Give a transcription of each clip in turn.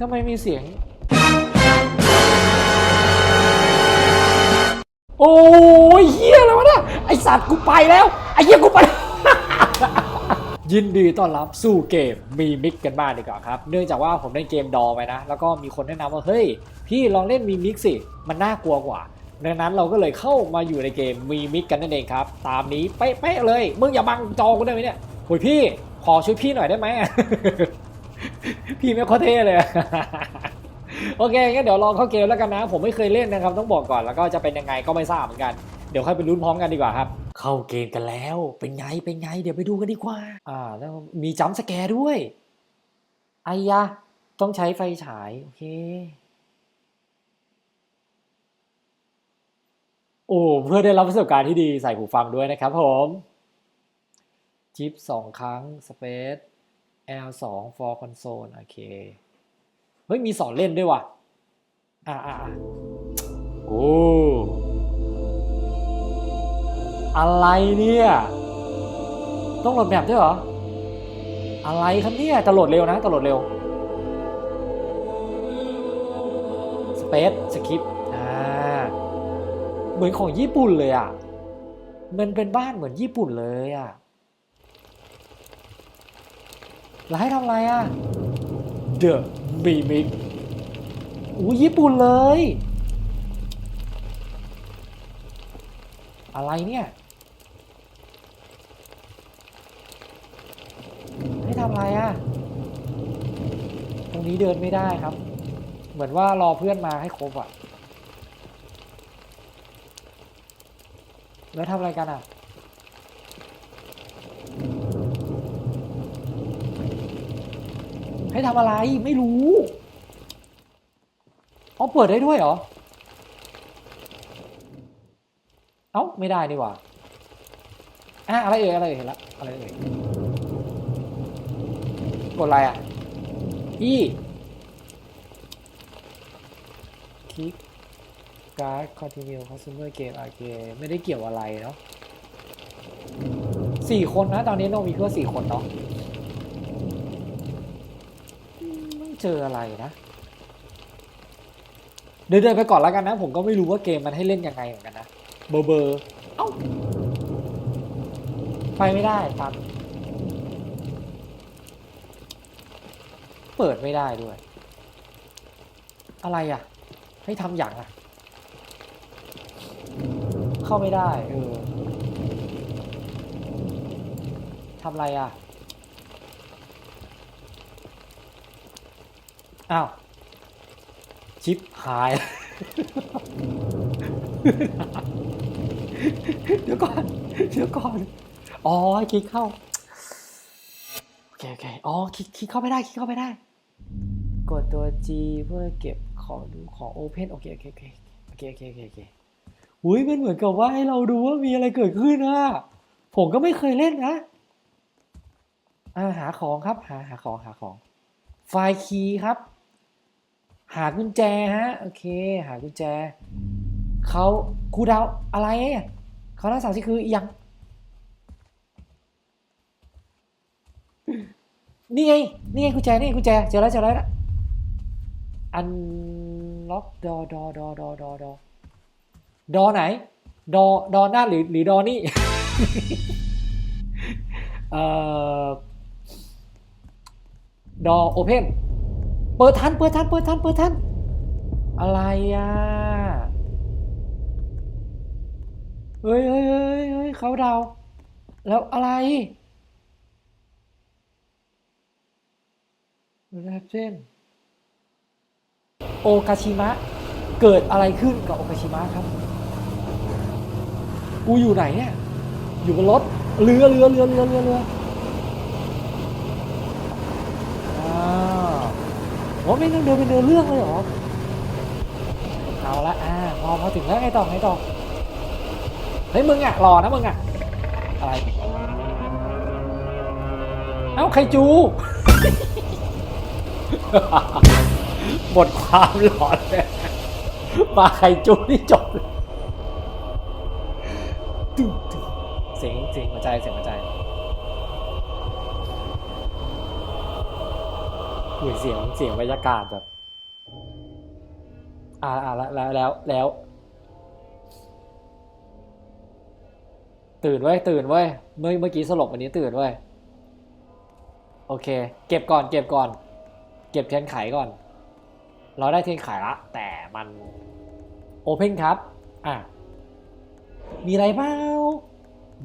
ทำไมมีเสียง โอ้ยเฮียอะไรวะเนี่ยไอสัตว์กูไปแล้วไอเฮียกูไป ยินดีต้อนรับสู่เกมมีมิกกันบ้างดีกว่าครับ เนื่องจากว่าผมเล่นเกมดอไปนะ แล้วก็มีคนแนะนำว่า เฮ้ย พี่ลองเล่นมีมิกสิ มันน่ากลัวกว่าดังนั้นเราก็เลยเข้ามาอยู่ในเกมมีมิกกันนั่นเองครับ ตามนี้เป๊ะๆเลย มึงอย่าบังจอกูได้ไหมเนี่ยโอ้ยพี่ขอช่วยพี่หน่อยได้ไหม พี่ไม่ค่อยเท่เลย โอเคงั้นเดี๋ยวลองเข้าเกมแล้วกันนะ ผมไม่เคยเล่นนะครับ ต้องบอกก่อนแล้วก็จะเป็นยังไงก็ไม่ทราบเหมือนกัน เดี๋ยวค่อยไปลุ้นพร้อมกันดีกว่าครับ เข้าเกมกันแล้ว เป็นไง เป็นไง เดี๋ยวไปดูกันดีกว่า อ่า แล้วมีจัมป์สแกร์ด้วยไอ้ยะ ต้องใช้ไฟฉาย โอเค โอ้เพื่อได้รับประสบการณ์ที่ดีใส่หูฟังด้วยนะครับผม จิปสองครั้ง Space L 2 for console โอเค เฮ้ย มีสอนเล่นด้วยว่ะ อ่าอ่าอ่าโอ้ อะไรเนี่ย ต้องโหลดแบบด้วยเหรอ อะไรครับเนี่ย จะโหลดเร็วนะจะโหลดเร็ว Space Skip อ่า เหมือนของญี่ปุ่นเลยอะ มันเป็นบ้านเหมือนญี่ปุ่นเลยอะ แล้วให้ทำอะไรอะ The Mimic อู้ญี่ปุ่นเลย อะไรเนี่ย ให้ทำอะไรอะ ตรงนี้เดินไม่ได้ครับ เหมือนว่ารอเพื่อนมาให้ครบอะ แล้วทำอะไรกันอะ ให้ทำอะไรไม่รู้อ๋อเปิดได้ด้วยเหรอ เอ้าไม่ได้นี่หว่าอะอะไรเอ่ยอะไรเอ่ยเห็นละอะไรเอ่ยกดอะไรอะอีคลิกการ์ดคอนติเนียคอน sumer เกมโอเคไม่ได้เกี่ยวอะไรเนาะสี่คนนะ ตอนนี้โนมีเพื่อสี่คนเนาะ ไม่ เจออะไรนะ เดินๆไปก่อนแล้วกันนะ ผมก็ไม่รู้ว่าเกมมันให้เล่นยังไงเหมือนกันนะ เบอร์เบอร์เอ้าไปไม่ได้ครับเปิดไม่ได้ด้วย อะไรอะ ให้ทำอย่างอะ เข้าไม่ได้ เออทำอะไรอะ อ้าว ชิปหาย เดี๋ยวก่อน เดี๋ยวก่อน อ๋อคลิกเข้า โอเค โอเค อ๋อคลิกคลิกเข้าไม่ได้ คลิกเข้าไม่ได้ กดตัว G เพื่อเก็บของดูของ Open โอเค โอเค โอเค โอเค โอเค โอเคโอเคอุ้ยมันเหมือนกับว่าให้เราดูว่ามีอะไรเกิดขึ้นนะผมก็ไม่เคยเล่นนะอ่าหาของครับ หาหาของหาของ ไฟล์คีย์ครับ หากุญแจฮะ โอเค หากุญแจ เขาครูดาวอะไรอะเขาทั้งสามที่คือยัง นี่ไง นี่ไงกุญแจ นี่ไงกุญแจ เจอแล้วเจอแล้วนะอันล็อกดอดอดอดอดอดอดอไหน ดอดอหน้าหรือหรือดอนี่ เอ่อ ดอโอเพน เปิดทัน เปิดทัน เปิดทัน เปิดทัน อะไรอะ เฮ้ยเฮ้ยเฮ้ยเฮ้ยเขาดา แล้วอะไรแรเส้นโอกาชิมะ เกิดอะไรขึ้นกับโอกาชิมะครับ กูอยู่ไหนเนี่ย อยู่บนรถ เรือเรือเรือเรือเรือเรือ โอ้ไม่ต้องเดินเป็นเดินเรื่องเลยเหรอ เอาละอ่าพอพอถึงแล้วไงต่อไงต่อ เฮ้ยมึงอะรอนะมึงอะ อะไร เอ้าไคจูหมดความหลอนเลยมาไคจูนี่จบเลยเสียงเสียงหัวใจเสียงหัวใจ รอุ้ยเสียงเสียงบรรยากาศแบบอ่าอ่าแล้วแล้วแล้ว ตื่นไว้ตื่นไว้เมื่อเมื่อกี้สลบวันนี้ตื่นไว้โอเค เก็บก่อน เก็บก่อน เก็บเทียนไขก่อน เราได้เทียนไขละ แต่มันโอเพนครับ อะ มีอะไรเปล่า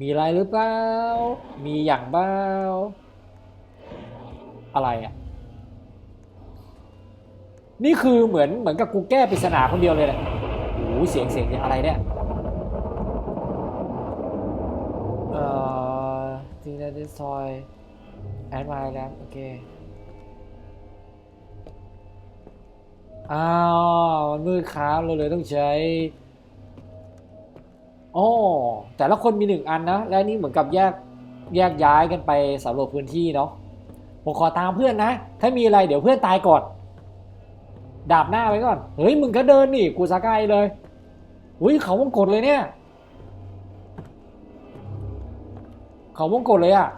มีอะไรหรือเปล่า มีอย่างเปล่าอะไรอะ นี่คือเหมือนเหมือนกับกูแก้ปริศนาคนเดียวเลยแหละโอ้โหเสียงเสียงอะไรเนี่ยเอ่อจริงๆดิซอยแอนมาแล้วโอเคอ้าวมันมืดครับเราเลยต้องใช้อ๋อแต่ละคนมีหนึ่งอันนะ และนี่เหมือนกับแยกแยกย้ายกันไปสำรวจพื้นที่เนาะผมขอตามเพื่อนนะ ถ้ามีอะไรเดี๋ยวเพื่อนตายก่อน ดาบหน้าไว้ก่อน เฮ้ยมึงก็เดินนี่กูสกายเลยอุ้ยเขาวงกดเลยเนี่ย เขาวงกดเลยอะ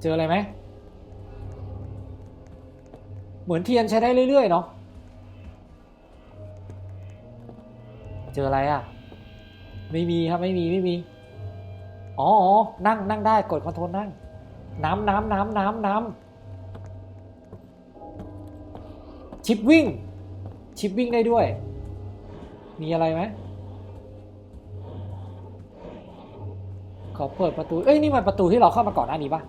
เจออะไรไหม เหมือนเทียนใช้ได้เรื่อย ๆ เนาะ เจออะไรอะไม่มีครับไม่มีไม่มีอ๋ออ๋อ นั่งนั่งได้กดคอนโทรลนั่ง น้ำน้ำน้ำน้ำน้ำ ชิปวิ่ง ชิปวิ่งได้ด้วย มีอะไรไหมขอเปิดประตู เอ้ยนี่มันประตูที่เราเข้ามาก่อนหน้านี้ปะ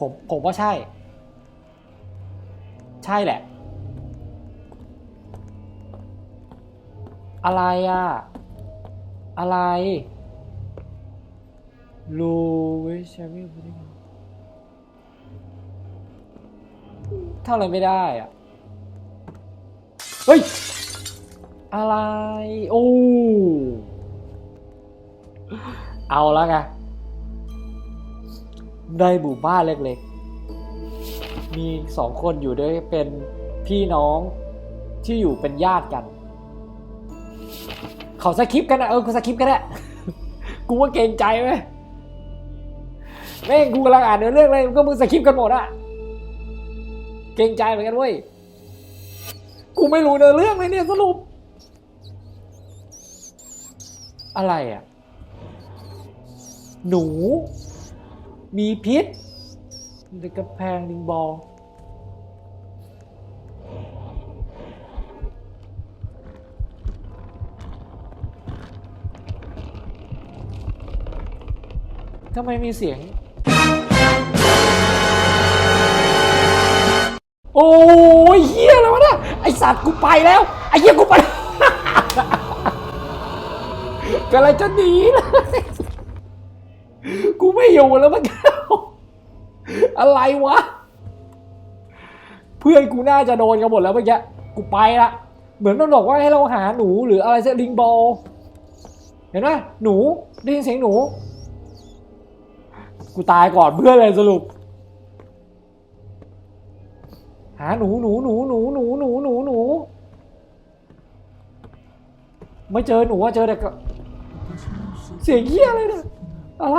ผมผมว่าใช่ ใช่แหละ อะไรอะอะไรลูวิชามิล ทำอะไรไม่ได้อะเฮ้ย อะไร โอ้ เอาแล้วไง ในหมู่บ้านเล็กๆ มีสองคนอยู่ด้วยเป็นพี่น้องที่อยู่เป็นญาติกัน เขาสคริปกันนะเออกูสคริปกันแหละกูว่าเกรงใจไหมแม่งกูกำลังอ่านเนื้อเรื่องเลยก็มึงสคริปกันหมดอะ เกรงใจเหมือนกันเว้ย กูไม่รู้เนื้อเรื่องเลยเนี่ยสรุป อะไรอะ หนู มีพิษในกระแพงดิงบอลทำไมมีเสียง โอ้ยเฮียแล้ววะเนี่ยไอสัตว์กูไปแล้ว ไอเฮียกูไปกำลังจะหนีเลยกูไม่อยู่แล้วมันอะไรวะ เพื่อนกูน่าจะโดนกันหมดแล้วเมื่อกี้กูไปละเหมือนมันบอกว่าให้เราหาหนูหรืออะไรสักลิงบอลเห็นไหมหนูได้ยินเสียงหนู กูตายก่อนเพื่อนเลยสรุปาหนูหนูหนูหนูหนูหนูหนูหนูไม่เจอหนูอะเจอแต่ก็เสียงเหี้ยอะไรเนี่ยอะไร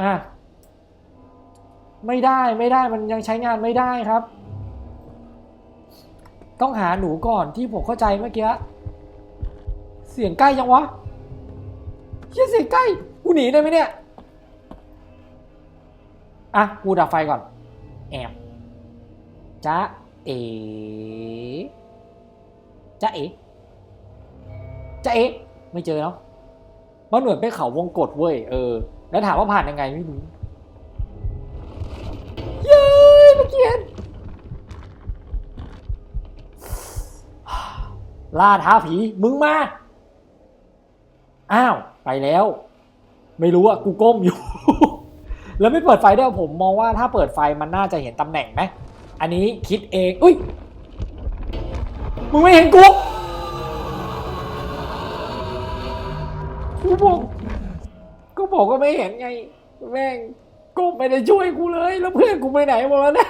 อะ ไม่ได้ไม่ได้มันยังใช้งานไม่ได้ครับ ต้องหาหนูก่อนที่ผมเข้าใจเมื่อกี้เสียงใกล้ยังวะเฮียเสียงใกล้กูหนีได้ไหมเนี่ย อะ กูดับไฟก่อน แอบจ้าเอจ้าเอจ้าเอไม่เจอเนาะมันเหมือนเป็นเขาวงกดเว้ย เออ แล้วถามว่าผ่านยังไงไม่รู้เย้ยเมื่อกี้เห็นล่าท้าผีมึงมา อ้าว ไปแล้ว ไม่รู้อะกูก้มอยู่ แล้วไม่เปิดไฟด้วยผมมองว่าถ้าเปิดไฟมันน่าจะเห็นตำแหน่งไหมอันนี้คิดเองอุ้ยมึงไม่เห็นกูกูบอกก็บอกก็ไม่เห็นไงแม่งก็ไม่ได้ช่วยกูเลย แล้วเพื่อนกูไปไหนหมดแล้วนะ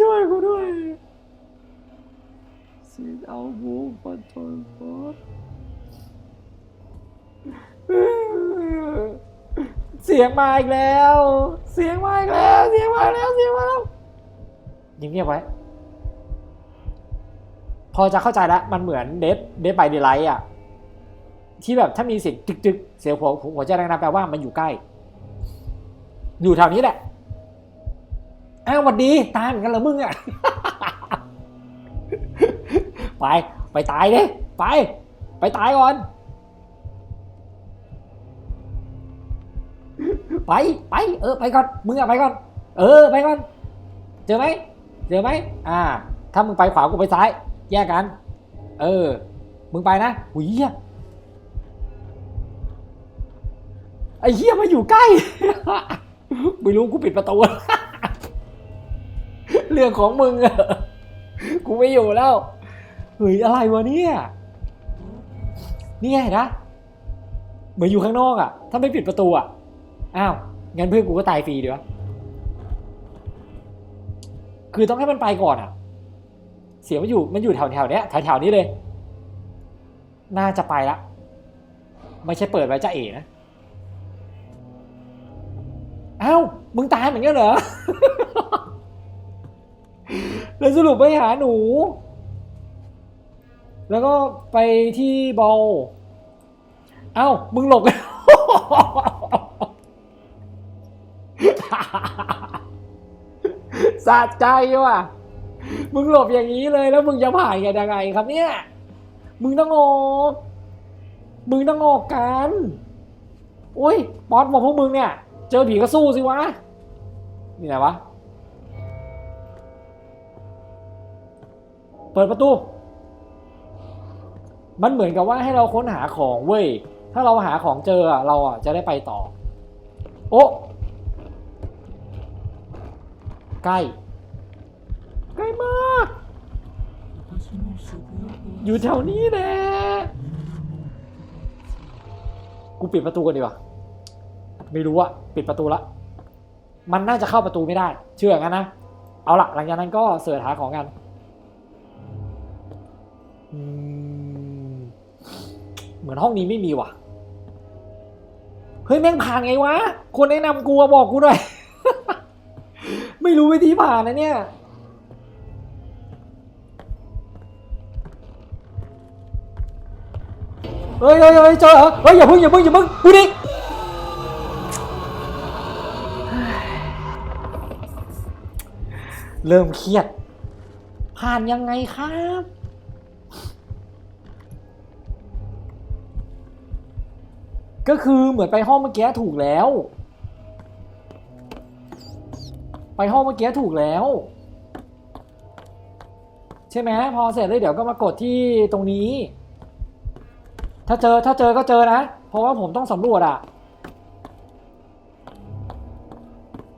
ช่วยกูด้วย Sit out move control board เสียงมาอีกแล้ว เสียงมาอีกแล้ว เสียงมาแล้ว เสียงมาแล้วยิ้มเงียบไว้ พอจะเข้าใจแล้วมันเหมือนเดฟเดฟไปเดไลท์อะ ที่แบบถ้ามีเสียงจึกๆ เสียงหัวหัวใจแรงๆแปลว่ามันอยู่ใกล้ อยู่แถวนี้แหละ อ้าวหวัดดี ตายเหมือนกันเหรอมึงอะ ไป ไปตายเลยไป ไปตายก่อน ไปไป เออไปก่อนมึงอะไปก่อน เออไปก่อน เจอไหมเจอไหมอ่า ถ้ามึงไปขวากูไปซ้าย แยกกัน เออ มึงไปนะหุยเหี้ยไอ้เหี้ยมาอยู่ใกล้ไม่รู้กูปิดประตูเรื่องของมึงอะกูไม่อยู่แล้วเฮ้ยอะไรวะเนี่ยนี่ไงเห็นนะเหมือนอยู่ข้างนอกอะถ้าไม่ปิดประตูอะ อ้าวงั้นเพื่อนกูก็ตายฟรีดีวะคือต้องให้มันไปก่อนอะเสียงมันอยู่มันอยู่แถวแถวๆเนี้ยแถวแถวๆนี้เลย น่าจะไปละไม่ใช่เปิดไว้จะเอ๋นะอ้าวมึงตายเหมือนกันเหรอแล้วสรุปไปหาหนู แล้วก็ไปที่บอลเอ้ามึงหลบกัน สะใจว่ะ มึงหลบอย่างนี้เลยแล้วมึงจะผ่านกันยังไงครับเนี่ย มึงต้องออกมึงต้องออกกันโอ้ยป๊อตบอกพวกมึงเนี่ย เจอผีก็สู้สิวะ นี่ไหนวะ เปิดประตู มันเหมือนกับว่าให้เราค้นหาของเว้ย ถ้าเราหาของเจอเราอะจะได้ไปต่อ โอ้ ใกล้ ใกล้มาก อยู่แถวนี้แหละกูปิดประตูกันดีกว่าไม่รู้อะปิดประตูละ มันน่าจะเข้าประตูไม่ได้ เชื่องั้นนะ เอาละหลังจากนั้นก็เสิร์ชหาของกันเหมือนห้องนี้ไม่มีว่ะ เฮ้ย แม่งผ่านไงวะ คนแนะนำกูบอกกูหน่อย ไม่รู้วิธีผ่านนะเนี่ย เฮ้ยเฮ้ยเฮ้ยเจอเหรอเฮ้ยอย่าพิ่งอย่าพิ่งอย่าพิ่งดูดิเริ่มเครียด ผ่านยังไงครับก็คือเหมือนไปห้องเมื่อกี้ถูกแล้ว ไปห้องเมื่อกี้ถูกแล้ว ใช่ไหมพอเสร็จแล้วเดี๋ยวก็มากดที่ตรงนี้ ถ้าเจอถ้าเจอก็เจอนะ เพราะว่าผมต้องสำรวจอะ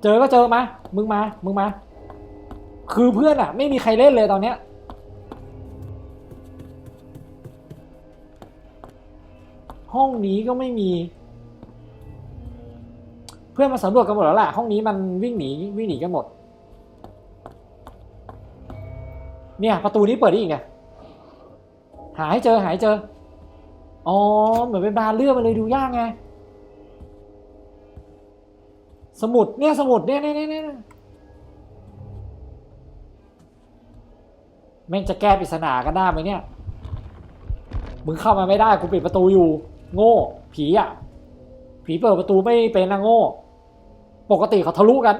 เจอก็เจอมา มึงมา มึงมา คือเพื่อนอะไม่มีใครเล่นเลยตอนเนี้ยห้องนี้ก็ไม่มี เพื่อนมาสำรวจกันหมดแล้วแหละห้องนี้มันวิ่งหนีวิ่งหนีกันหมด เนี่ยประตูนี้เปิดได้อีกไงหาให้เจอหาให้เจออ๋อเหมือนเป็นบานเลื่อนมันเลยดูยากไงสมุดเนี่ยสมุดเนี่ยเนี่ยเนี่ยเนี่ยแม่งจะแก้ปริศนากันได้ไหมเนี่ยมึงเข้ามาไม่ได้กูปิดประตูอยู่ โง่ ผีอะ ผีเปิดประตูไม่เป็นนะโง่ ปกติเขาทะลุกัน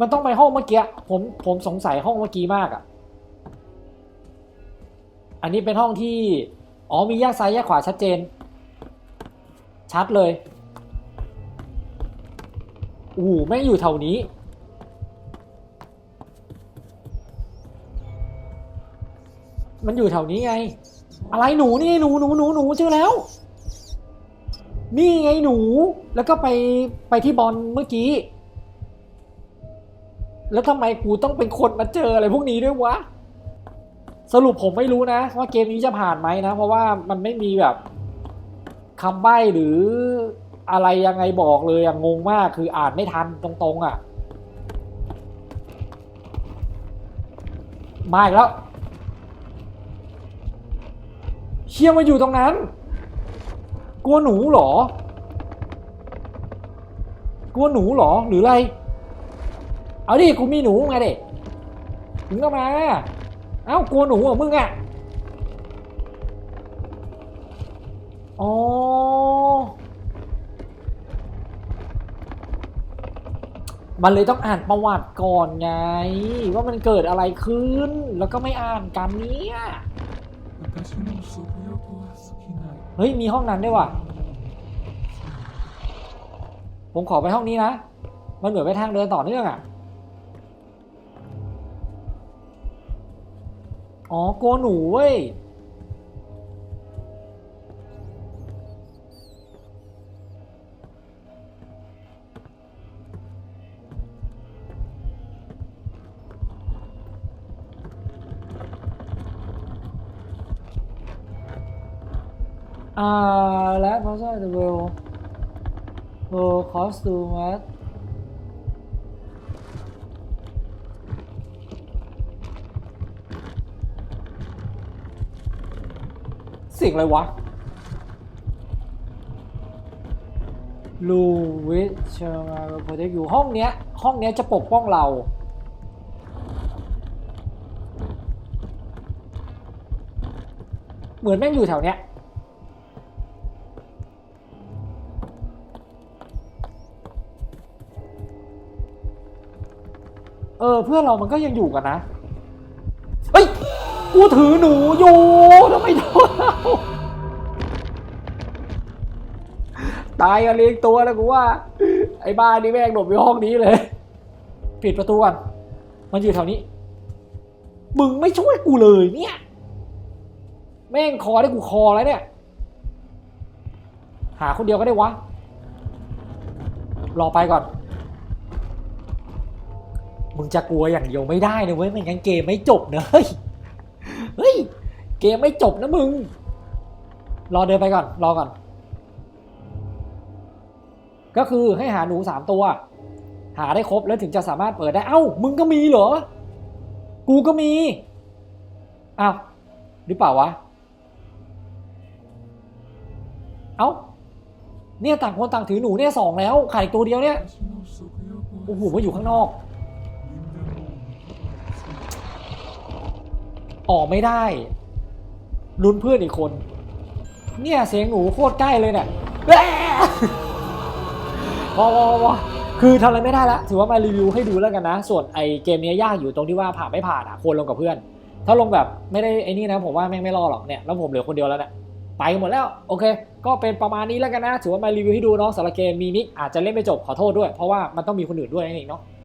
มันต้องไปห้องเมื่อกี้ ผมผมสงสัยห้องเมื่อกี้มากอะ่ะ อันนี้เป็นห้องที่ อ๋อมีแยกซ้ายแยกขวาชัดเจน ชัดเลย อู้หูแม่งอยู่แถวนี้ มันอยู่แถวนี้ไง อะไรหนูนี่หนูหนูหนูหนูเจอแล้ว นี่ไงหนู แล้วก็ไปไปที่บอลเมื่อกี้ แล้วทำไมกูต้องเป็นคนมาเจออะไรพวกนี้ด้วยวะ สรุปผมไม่รู้นะ ว่าเกมนี้จะผ่านไหมนะ เพราะว่ามันไม่มีแบบคำใบ้หรืออะไรยังไงบอกเลยอะงงมากคืออ่านไม่ทันตรงๆอะมาอีกแล้ว เชี่ยมาอยู่ตรงนั้น กลัวหนูเหรอ กลัวหนูเหรอหรืออะไร เอาดิกูมีหนูไงเด็กมึงก็มา เอ้ากลัวหนูเหรอมึงอะอ๋อมันเลยต้องอ่านประวัติก่อนไง ว่ามันเกิดอะไรขึ้น แล้วก็ไม่อ่านกันเนี่ย เฮ้ยมีห้องนั้นด้วยว่ะ ผมขอไปห้องนี้นะ มันเหมือนไปทางเดินต่อเนื่องอะ อ๋อกลัวหนูเว้ย อ่าและพอสเดเวลโอคอสตูมัสเสิ่งอะไรวะลูวิชเชอร์มาโปรเทคอยู่ห้องเนี้ย ห้องเนี้ยจะปกป้องเรา เหมือนแม่งอยู่แถวเนี้ย เพื่อนเรามันก็ยังอยู่กันนะ เฮ้ย กูถือหนูอยู่ทำไมโดนเราตายกันเลี้ยงตัวแล้วกูว่า ไอ้บ้านนี่แม่งหลบอยู่ห้องนี้เลย ปิดประตูก่อน มันอยู่แถวนี้ มึงไม่ช่วยกูเลยเนี่ย แม่งคอได้กูคอแล้วเนี่ย หาคนเดียวก็ได้วะ รอไปก่อน มึงจะกลัวอย่างเดียวไม่ได้นะเว้ยไม่งั้นเกมไม่จบเนะเฮ้ยเฮ้ยเกมไม่จบนะมึง รอเดินไปก่อน รอก่อน ก็คือให้หาหนูสามตัว หาได้ครบแล้วถึงจะสามารถเปิดได้ เอ้า มึงก็มีเหรอ กูก็มีเอ้าหรือเปล่าวะ เอ้า เนี่ยต่างคนต่างถือหนูเนี่ยสองแล้วขายอีกตัวเดียวเนี่ย โอ้โหมาอยู่ข้างนอก ออกไม่ได้ลุ้นเพื่อนอีกคน เนี่ยเสียงหนูโคตรใกล้เลยเนี่ยแหละพอพอพอคือทำอะไรไม่ได้ละถือว่ามารีวิวให้ดูแล้วกันนะ ส่วนไอเกมนี้ยากอยู่ตรงที่ว่าผ่านไม่ผ่านอะควรลงกับเพื่อน ถ้าลงแบบไม่ได้ไอ้นี่นะผมว่าแม่งไม่รอดหรอกเนี่ยแล้วผมเหลือคนเดียวแล้วเนี่ยไปหมดแล้วโอเค ก็เป็นประมาณนี้แล้วกันนะถือว่ามารีวิวให้ดูเนาะสำหรับเกมมีมิกอาจจะเล่นไม่จบขอโทษด้วยเพราะว่ามันต้องมีคนอื่นด้วยนั่นเองเนาะ